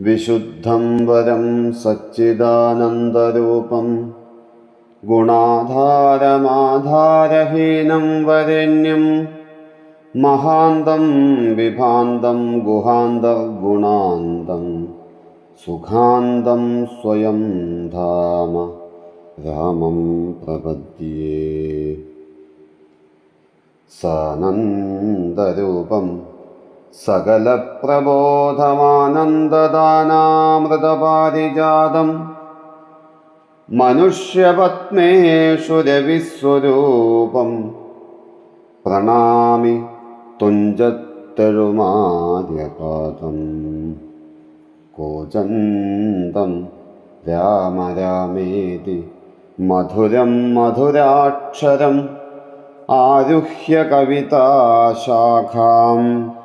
വിശുദ്ധം വരം സച്ചിദാനന്ദരൂപം. ഗുണാധാരമാധാരഹീനം വരണ്യം. മഹാന്തം വിഭാന്തം ഗുഹാന്തർഗുണാന്തം സുഖാന്തം സ്വയം ധാമ രാമം പ്രപദ്യേ. സാനന്ദരൂപം സകലപ്രബോധമാനന്ദദാനാമൃതപാരിജാതം. മനുഷ്യപത്മേഷു രവിസ്വരൂപം. പ്രണാമി തുഞ്ചത്തെഴുമാര്യപാദം. കോചന്തം രാമ രാമേതി മധുരം മധുരാക്ഷരം ആരുഹ്യ കവിതാശാഖാം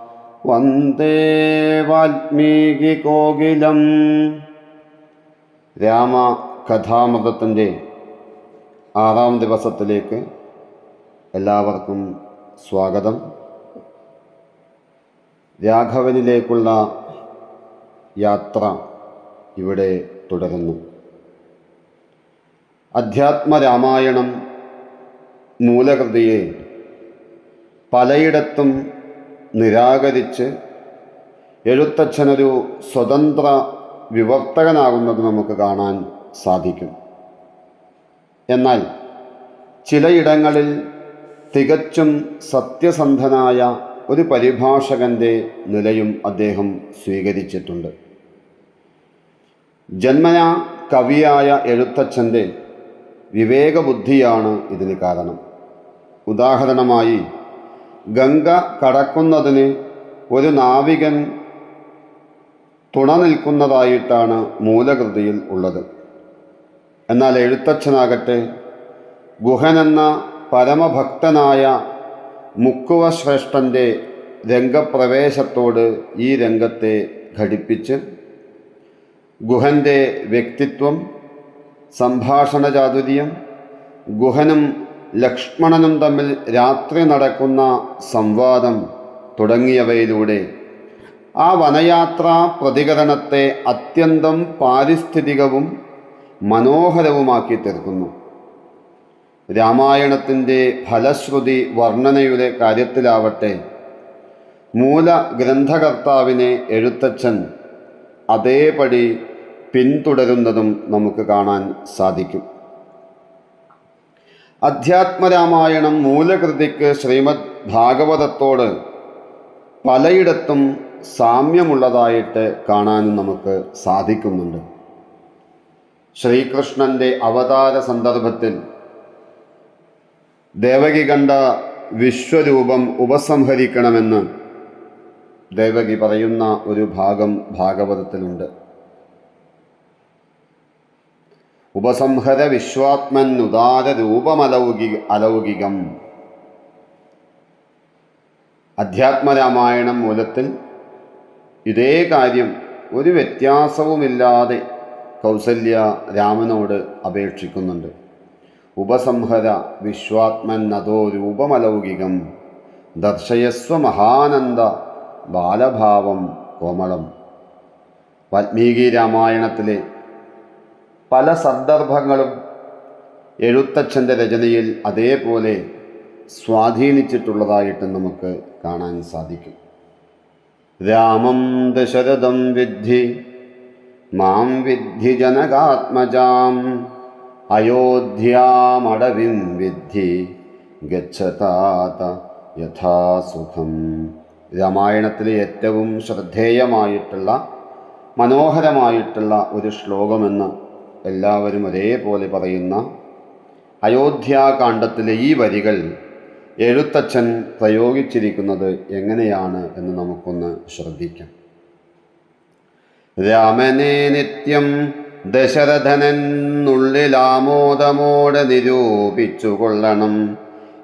വന്ദേ വാൽമീകി കോകിലം. രാമ കഥാമൃതത്തിന്റെ ആറാം ദിവസത്തിലേക്ക് എല്ലാവർക്കും സ്വാഗതം. രാഘവനിലേക്കുള്ള യാത്ര ഇവിടെ തുടരുന്നു. അധ്യാത്മരാമായണം മൂലകൃതിയെ പലയിടത്തും നിരാകരിച്ച് എഴുത്തച്ഛനൊരു സ്വതന്ത്ര വിവർത്തകനാകുന്നത് നമുക്ക് കാണാൻ സാധിക്കും. എന്നാൽ ചിലയിടങ്ങളിൽ തികച്ചും സത്യസന്ധനായ ഒരു പരിഭാഷകന്റെ നിലയും അദ്ദേഹം സ്വീകരിച്ചിട്ടുണ്ട്. ജന്മന കവിയായ എഴുത്തച്ഛന്റെ വിവേകബുദ്ധിയാണ് ഇതിന് കാരണം. ഉദാഹരണമായി ഗംഗ കടക്കുന്നതിന് ഒരു നാവികൻ തുണ നിൽക്കുന്നതായിട്ടാണ് മൂലകൃതിയിൽ ഉള്ളത്. എന്നാൽ എഴുത്തച്ഛനാകട്ടെ ഗുഹനെന്ന പരമഭക്തനായ മുക്കുവ ശ്രേഷ്ഠന്റെ രംഗപ്രവേശത്തോട് ഈ രംഗത്തെ ഘടിപ്പിച്ച് ഗുഹന്റെ വ്യക്തിത്വം സംഭാഷണ ചാതുര്യം ഗുഹനും ലക്ഷ്മണനും തമ്മിൽ രാത്രി നടക്കുന്ന സംവാദം തുടങ്ങിയവയിലൂടെ ആ വനയാത്രാ പ്രതികരണത്തെ അത്യന്തം പാരിസ്ഥിതികവും മനോഹരവുമാക്കി തീർക്കുന്നു. രാമായണത്തിന്റെ ഫലശ്രുതി വർണനയുടെ കാര്യത്തിലാവട്ടെ മൂല ഗ്രന്ഥകർത്താവിനെ എഴുത്തച്ഛൻ അതേപടി പിന്തുടരുന്നതും നമുക്ക് കാണാൻ സാധിക്കും. അധ്യാത്മരാമായണം മൂലകൃതിക്ക് ശ്രീമദ് ഭാഗവതത്തോട് പലയിടത്തും സാമ്യമുള്ളതായിട്ട് കാണാനും നമുക്ക് സാധിക്കുന്നുണ്ട്. ശ്രീകൃഷ്ണന്റെ അവതാര സന്ദർഭത്തിൽ ദേവകി കണ്ട വിശ്വരൂപം ഉപസംഹരിക്കണമെന്ന് ദേവകി പറയുന്ന ഒരു ഭാഗം ഭാഗവതത്തിലുണ്ട്. ഉപസംഹര വിശ്വാത്മൻ ഉദാര രൂപമലൗകി അലൗകികം. അധ്യാത്മരാമായണം മൂലത്തിൽ ഇതേ കാര്യം ഒരു വ്യത്യാസവുമില്ലാതെ കൗസല്യ രാമനോട് അപേക്ഷിക്കുന്നുണ്ട്. ഉപസംഹര വിശ്വാത്മൻ അതോ രൂപമലൗകികം. ദർശയസ്വ മഹാനന്ദ ബാലഭാവം കോമളം. വാൽമീകി രാമായണത്തിലെ പല സന്ദർഭങ്ങളും എഴുത്തച്ഛന്റെ രചനയിൽ അതേപോലെ സ്വാധീനിച്ചിട്ടുള്ളതായിട്ട് നമുക്ക് കാണാൻ സാധിക്കും. രാമം ദശരഥം വിദ്ധി മാം വിദ്ധി ജനകാത്മജാം അയോധ്യാമടവിം വിദ്ധി ഗച്ഛതാത യഥാസുഖം. രാമായണത്തിലെ ഏറ്റവും ശ്രദ്ധേയമായിട്ടുള്ള മനോഹരമായിട്ടുള്ള ഒരു ശ്ലോകമെന്ന് എല്ലാവരും ഒരേപോലെ പറയുന്ന അയോധ്യാകാന്ഡത്തിലെ ഈ വരികൾ എഴുത്തച്ഛൻ പ്രയോഗിച്ചിരിക്കുന്നത് എങ്ങനെയാണ് എന്ന് നമുക്കൊന്ന് ശ്രദ്ധിക്കാം. രാമനെ നിത്യം ദശരഥനെന്നുള്ളിലാമോദമോടെ നിരൂപിച്ചു കൊള്ളണം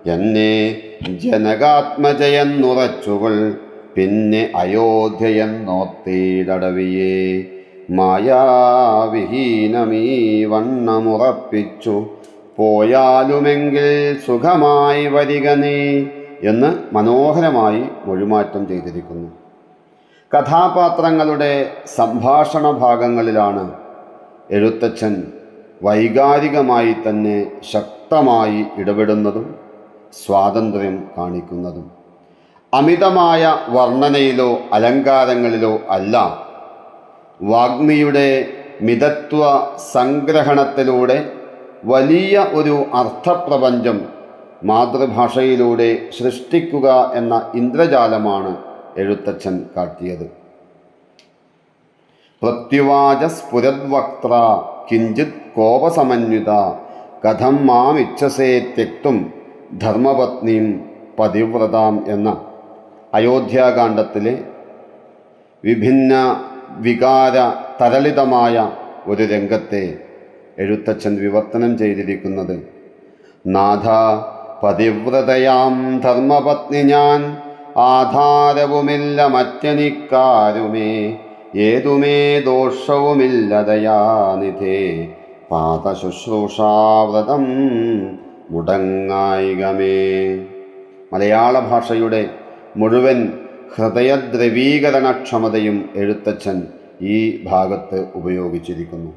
എന്നെ ജനകാത്മജയെന്നുറച്ചുകൊൾ. പിന്നെ അയോധ്യയെന്നോർത്തിടവിയേ. മായാവിഹീനമീ വണ്ണമുറപ്പിച്ചു പോയാലുമെങ്കിൽ സുഖമായി വരിക നീ എന്ന് മനോഹരമായി മൊഴിമാറ്റം ചെയ്തിരിക്കുന്നു. കഥാപാത്രങ്ങളുടെ സംഭാഷണ ഭാഗങ്ങളിലാണ് എഴുത്തച്ഛൻ വൈകാരികമായി തന്നെ ശക്തമായി ഇടപെടുന്നതും സ്വാതന്ത്ര്യം കാണിക്കുന്നതും. അമിതമായ വർണനയിലോ അലങ്കാരങ്ങളിലോ അല്ല വാഗ്മിയുടെ മിതത്വ സംഗ്രഹണത്തിലൂടെ വലിയ ഒരു അർത്ഥപ്രപഞ്ചം മാതൃഭാഷയിലൂടെ സൃഷ്ടിക്കുക എന്ന ഇന്ദ്രജാലമാണ് എഴുത്തച്ഛൻ കാട്ടിയത്. പ്രത്യുവാച സ്ഫുരദ്വക്ത്ര കിഞ്ചിത് കോപസമന്വിത കഥം മാം ഇച്ഛസേ തെക്തും ധർമ്മപത്നിയും പതിവ്രതാം എന്ന അയോധ്യാകാന്ഡത്തിലെ വിഭിന്ന വികാര തരളിതമായ ഒരു രംഗത്തെ എഴുത്തച്ഛൻ വിവർത്തനം ചെയ്തിരിക്കുന്നത്. നാഥ പതിവ്രതയാം ധർമ്മപത്നി ഞാൻ ആധാരവുമില്ല മറ്റനിക്കാരുമേ ഏതുമേ ദോഷവുമില്ല ദയാനിധേ. പാദശുശ്രൂഷാവ്രതം മുടങ്ങായികമേ. മലയാള ഭാഷയുടെ മുഴുവൻ ഹൃദയദ്രവീകരണക്ഷമതയും എഴുത്തച്ഛൻ ഈ ഭാഗത്ത് ഉപയോഗിച്ചിരിക്കുന്നു.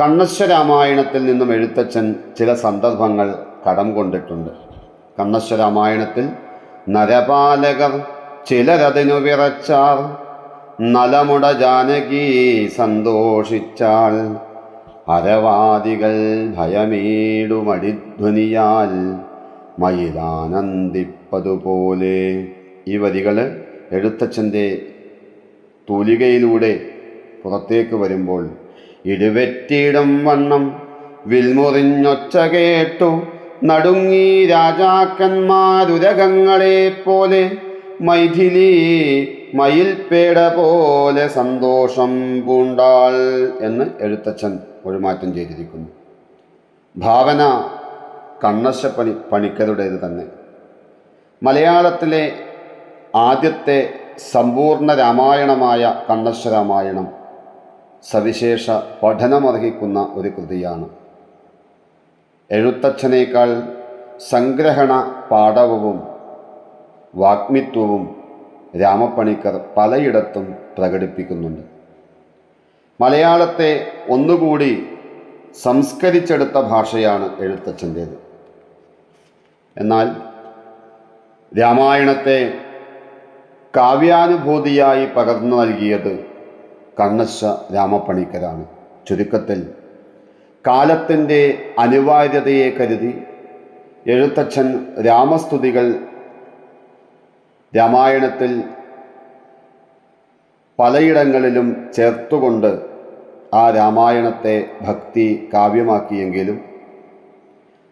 കണ്ണശ്വരാമായണത്തിൽ നിന്നും എഴുത്തച്ഛൻ ചില സന്ദർഭങ്ങൾ കടം കൊണ്ടിട്ടുണ്ട്. കണ്ണശ്വരാമായണത്തിൽ നരപാലകർ ചിലരതിനു വിറച്ചാർ നലമുട ജാനകി സന്തോഷിച്ചാൽ അരവാദികൾ ഭയമേടുമടിധ്വനിയാൽ മയിലാനന്ദിപ്പതുപോലെ ഈ വരികൾ എഴുത്തച്ഛന്റെ തൂലികയിലൂടെ പുറത്തേക്ക് വരുമ്പോൾ ഇടുവെറ്റിയിടം വണ്ണം വിൽമുറിഞ്ഞൊച്ച കേട്ടു നടുങ്ങി രാജാക്കന്മാരുരകങ്ങളെ പോലെ മൈഥിലി മയിൽപ്പേട പോലെ സന്തോഷം പൂണ്ടാൾ എന്ന് എഴുത്തച്ഛൻ ഒഴിമാറ്റം ചെയ്തിരിക്കുന്നു. ഭാവന കണ്ണശപ്പണി പണിക്കരുടേത് തന്നെ. മലയാളത്തിലെ ആദ്യത്തെ സമ്പൂർണ രാമായണമായ കണ്ണശ്വരാമായണം സവിശേഷ പഠനമർഹിക്കുന്ന ഒരു കൃതിയാണ്. എഴുത്തച്ഛനേക്കാൾ സംഗ്രഹണ പാഠവും വാഗ്മിത്വവും രാമപ്പണിക്കർ പലയിടത്തും പ്രകടിപ്പിക്കുന്നുണ്ട്. മലയാളത്തെ ഒന്നുകൂടി സംസ്കരിച്ചെടുത്ത ഭാഷയാണ് എഴുത്തച്ഛന്റേത്. എന്നാൽ രാമായണത്തെ കാവ്യാനുഭൂതിയായി പകർന്നു നൽകിയത് കണ്ണശ രാമപ്പണിക്കരാണ്. ചുരുക്കത്തിൽ കാലത്തിന്റെ അനിവാര്യതയെ കരുതി എഴുത്തച്ഛൻ രാമസ്തുതികൾ രാമായണത്തിൽ പലയിടങ്ങളിലും ചേർത്തുകൊണ്ട് ആ രാമായണത്തെ ഭക്തി കാവ്യമാക്കിയെങ്കിലും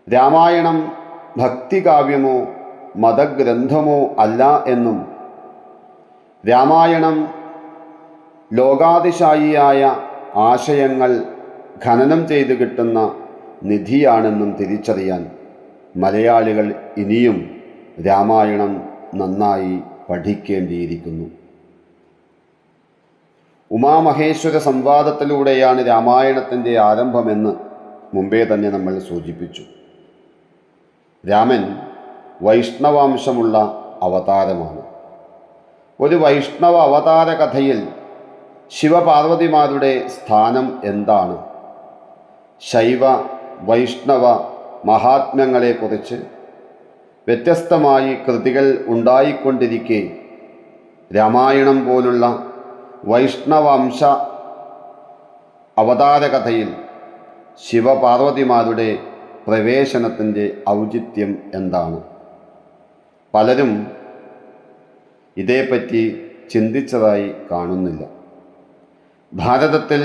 രാമായണം ഭക്തികാവ്യമോ മതഗ്രന്ഥമോ അല്ല എന്നും രാമായണം ലോകാതിശായിയായ ആശയങ്ങൾ ഖനനം ചെയ്ത് കിട്ടുന്ന നിധിയാണെന്നും തിരിച്ചറിയാൻ മലയാളികൾ ഇനിയും രാമായണം നന്നായി പഠിക്കേണ്ടിയിരിക്കുന്നു. ഉമാമഹേശ്വര സംവാദത്തിലൂടെയാണ് രാമായണത്തിന്റെ ആരംഭമെന്ന് മുമ്പേ തന്നെ നമ്മൾ സൂചിപ്പിച്ചു. രാമൻ വൈഷ്ണവാംശമുള്ള അവതാരമാണ്. ഒരു വൈഷ്ണവ അവതാര കഥയിൽ ശിവപാർവതിമാരുടെ സ്ഥാനം എന്താണ്? ശൈവ വൈഷ്ണവ മഹാത്മ്യങ്ങളെക്കുറിച്ച് വ്യത്യസ്തമായി കൃതികൾ ഉണ്ടായിക്കൊണ്ടിരിക്കെ. രാമായണം പോലുള്ള വൈഷ്ണവംശ അവതാരകഥയിൽ ശിവപാർവതിമാരുടെ പ്രവേശനത്തിന്റെ ഔചിത്യം എന്താണ്? പലരും ഇതേപ്പറ്റി ചിന്തിച്ചതായി കാണുന്നില്ല. ഭാരതത്തിൽ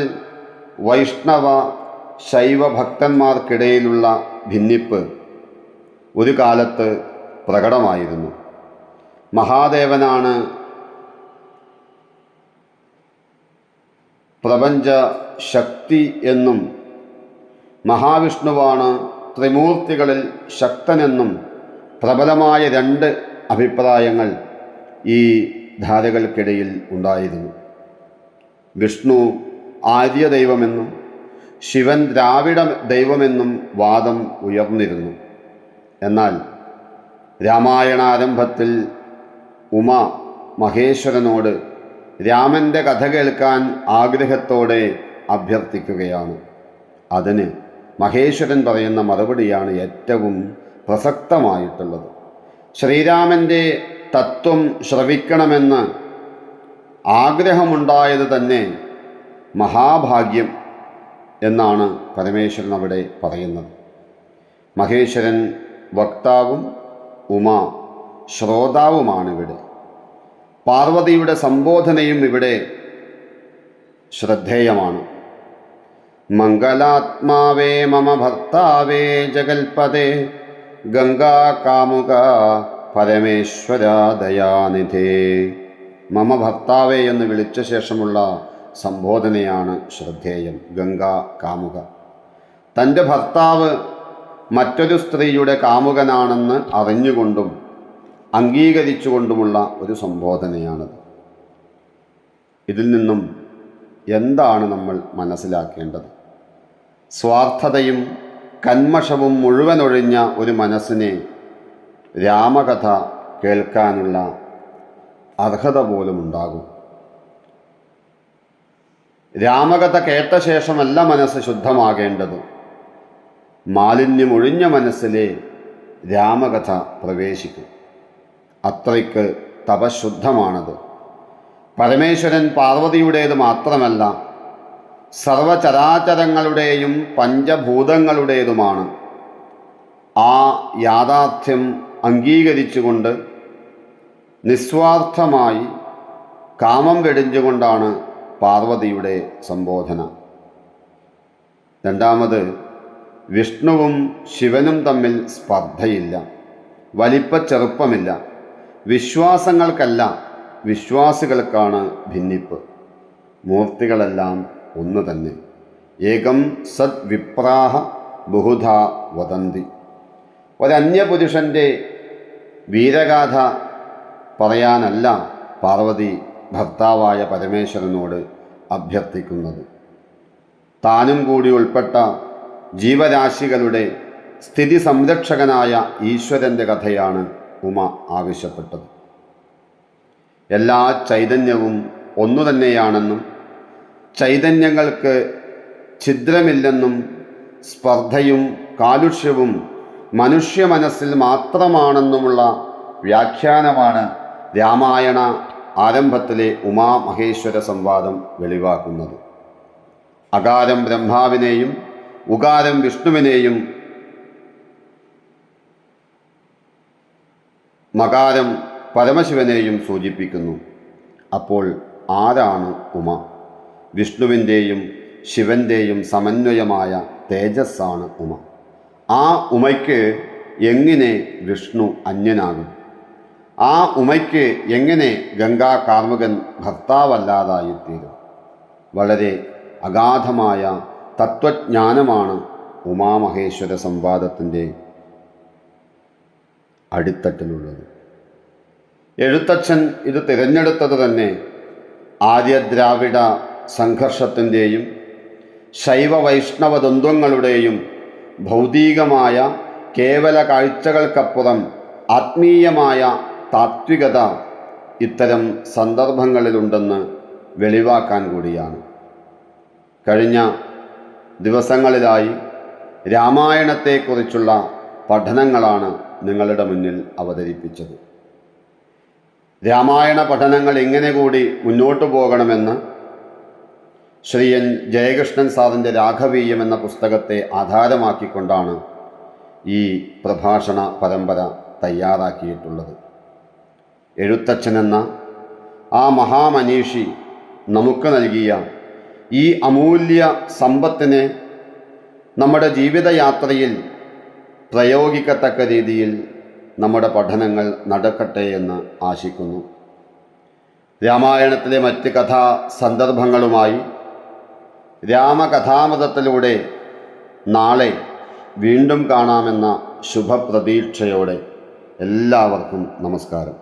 വൈഷ്ണവ ശൈവ ഭക്തന്മാർക്കിടയിലുള്ള ഭിന്നിപ്പ് ഒരു കാലത്ത് പ്രകടമായിരുന്നു. മഹാദേവനാണ് പ്രപഞ്ച ശക്തി എന്നും മഹാവിഷ്ണുവാണ് ത്രിമൂർത്തികളിൽ ശക്തനെന്നും പ്രബലമായ രണ്ട് അഭിപ്രായങ്ങൾ ഈ ധാരകൾക്കിടയിൽ ഉണ്ടായിരുന്നു. വിഷ്ണു ആര്യ ദൈവമെന്നും ശിവൻ ദ്രാവിഡ ദൈവമെന്നും വാദം ഉയർന്നിരുന്നു. എന്നാൽ രാമായണാരംഭത്തിൽ ഉമ മഹേശ്വരനോട് രാമന്റെ കഥ കേൾക്കാൻ ആഗ്രഹത്തോടെ അഭ്യർത്ഥിക്കുകയാണ്. അതിന് മഹേശ്വരൻ പറയുന്ന മറുപടിയാണ് ഏറ്റവും പ്രസക്തമായിട്ടുള്ളത്. ശ്രീരാമന്റെ തത്വം ശ്രവിക്കണമെന്ന് ആഗ്രഹമുണ്ടായത് തന്നെ മഹാഭാഗ്യം എന്നാണ് പരമേശ്വരൻ അവിടെ പറയുന്നത്. മഹേശ്വരൻ വക്താവും ഉമ ശ്രോതാവുമാണ് ഇവിടെ പാർവതിയുടെ സംബോധനയും ഇവിടെ ശ്രദ്ധേയമാണ്. മംഗലാത്മാവേ മമ ഭർത്താവേ ജഗൽപദേ ഗംഗാകാമുക പരമേശ്വര ദയാനിധേ മമ ഭർത്താവേ എന്ന് വിളിച്ച ശേഷമുള്ള സംബോധനയാണ് ശ്രദ്ധേയം. ഗംഗാ കാമുക. തന്റെ ഭർത്താവ് മറ്റൊരു സ്ത്രീയുടെ കാമുകനാണെന്ന് അറിഞ്ഞുകൊണ്ടും അംഗീകരിച്ചുകൊണ്ടുമുള്ള ഒരു സംബോധനയാണത്. ഇതിൽ നിന്നും എന്താണ് നമ്മൾ മനസ്സിലാക്കേണ്ടത്? സ്വാർത്ഥതയും കന്മഷവും മുഴുവനൊഴിഞ്ഞ ഒരു മനസ്സിനെ രാമകഥ കേൾക്കാനുള്ള അർഹത പോലും ഉണ്ടാകും. രാമകഥ കേട്ട ശേഷമല്ല മനസ്സ് ശുദ്ധമാകേണ്ടത്. മാലിന്യമൊഴിഞ്ഞ മനസ്സിലെ രാമകഥ പ്രവേശിക്കും. അത്രയ്ക്ക് തപശുദ്ധമാണത്. പരമേശ്വരൻ പാർവതിയുടേത് മാത്രമല്ല സർവചരാചരങ്ങളുടെയും പഞ്ചഭൂതങ്ങളുടേതുമാണ്. ആ യാഥാർത്ഥ്യം അംഗീകരിച്ചുകൊണ്ട് നിസ്വാർത്ഥമായി കാമം വെടിഞ്ഞുകൊണ്ടാണ് പാർവതിയുടെ സംബോധന. രണ്ടാമത് വിഷ്ണുവും ശിവനും തമ്മിൽ സ്പർദ്ധയില്ല വലിപ്പ ചെറുപ്പമില്ല വിശ്വാസങ്ങൾക്കല്ല വിശ്വാസികൾക്കാണ് ഭിന്നിപ്പ് മൂർത്തികളെല്ലാം ഒന്ന് തന്നെ. ഏകം സത് വിപ്രാഹ ബഹുധ വദന്തി. ഒരന്യപുരുഷന്റെ വീരഗാഥ പറയാനല്ല പാർവതി ഭർത്താവായ പരമേശ്വരനോട് അഭ്യർത്ഥിക്കുന്നത്. താനും കൂടി ഉൾപ്പെട്ട ജീവരാശികളുടെ സ്ഥിതി സംരക്ഷകനായ ഈശ്വരന്റെ കഥയാണ് ഉമ ആവശ്യപ്പെട്ടത്. എല്ലാ ചൈതന്യവും ഒന്നു തന്നെയാണെന്നും ചൈതന്യങ്ങൾക്ക് ഛിദ്രമില്ലെന്നും സ്പർദ്ധയും കാലുഷ്യവും മനുഷ്യ മനസ്സിൽ മാത്രമാണെന്നുമുള്ള വ്യാഖ്യാനമാണ് രാമായണ ആരംഭത്തിലെ ഉമാമഹേശ്വര സംവാദം വെളിവാക്കുന്നത്. അകാരം ബ്രഹ്മാവിനെയും ഉകാരം വിഷ്ണുവിനെയും മകാരം പരമശിവനെയും സൂചിപ്പിക്കുന്നു. അപ്പോൾ ആരാണ് ഉമ? വിഷ്ണുവിന്റെയും ശിവന്റെയും സമന്വയമായ തേജസ്സാണ് ഉമ. ആ ഉമയ്ക്ക് എങ്ങനെ വിഷ്ണു അന്യനാകും? ആ ഉമയ്ക്ക് എങ്ങനെ ഗംഗാ കാർമുകൻ ഭർത്താവല്ലാതായിത്തീരും? വളരെ അഗാധമായ തത്വജ്ഞാനമാണ് ഉമാമഹേശ്വര സംവാദത്തിന്റെ അടിത്തട്ടിലുള്ളത്. എഴുത്തച്ഛൻ ഇത് തിരഞ്ഞെടുത്തത് തന്നെ ആര്യദ്രാവിഡ സംഘർഷത്തിന്റെയും ശൈവ വൈഷ്ണവ ദ്വന്ദ്വങ്ങളുടെയും ഭൗതികമായ കേവല കാഴ്ചകൾക്കപ്പുറം ആത്മീയമായ താത്വികത ഇത്തരം സന്ദർഭങ്ങളിലുണ്ടെന്ന് വെളിവാക്കാൻ കൂടിയാണ്. കഴിഞ്ഞ ദിവസങ്ങളിലായി രാമായണത്തെക്കുറിച്ചുള്ള പഠനങ്ങളാണ് നിങ്ങളുടെ മുന്നിൽ അവതരിപ്പിച്ചത്. രാമായണ പഠനങ്ങൾ എങ്ങനെ കൂടി മുന്നോട്ടു പോകണമെന്ന് ശ്രീ എൻ ജയകൃഷ്ണൻ സാറിന്റെ രാഘവീയം എന്ന പുസ്തകത്തെ ആധാരമാക്കിക്കൊണ്ടാണ് ഈ പ്രഭാഷണ പരമ്പര തയ്യാറാക്കിയിട്ടുള്ളത്. എഴുത്തച്ഛനെന്ന ആ മഹാമനീഷി നമുക്ക് നൽകിയ ഈ അമൂല്യ സമ്പത്തിനെ നമ്മുടെ ജീവിതയാത്രയിൽ പ്രയോഗിക്കത്തക്ക രീതിയിൽ നമ്മുടെ പഠനങ്ങൾ നടക്കട്ടെ എന്ന് ആശിക്കുന്നു. രാമായണത്തിലെ മറ്റ് കഥാ സന്ദർഭങ്ങളുമായി രാമകഥാമൃതത്തിലൂടെ നാളെ വീണ്ടും കാണാമെന്ന ശുഭപ്രതീക്ഷയോടെ എല്ലാവർക്കും നമസ്കാരം.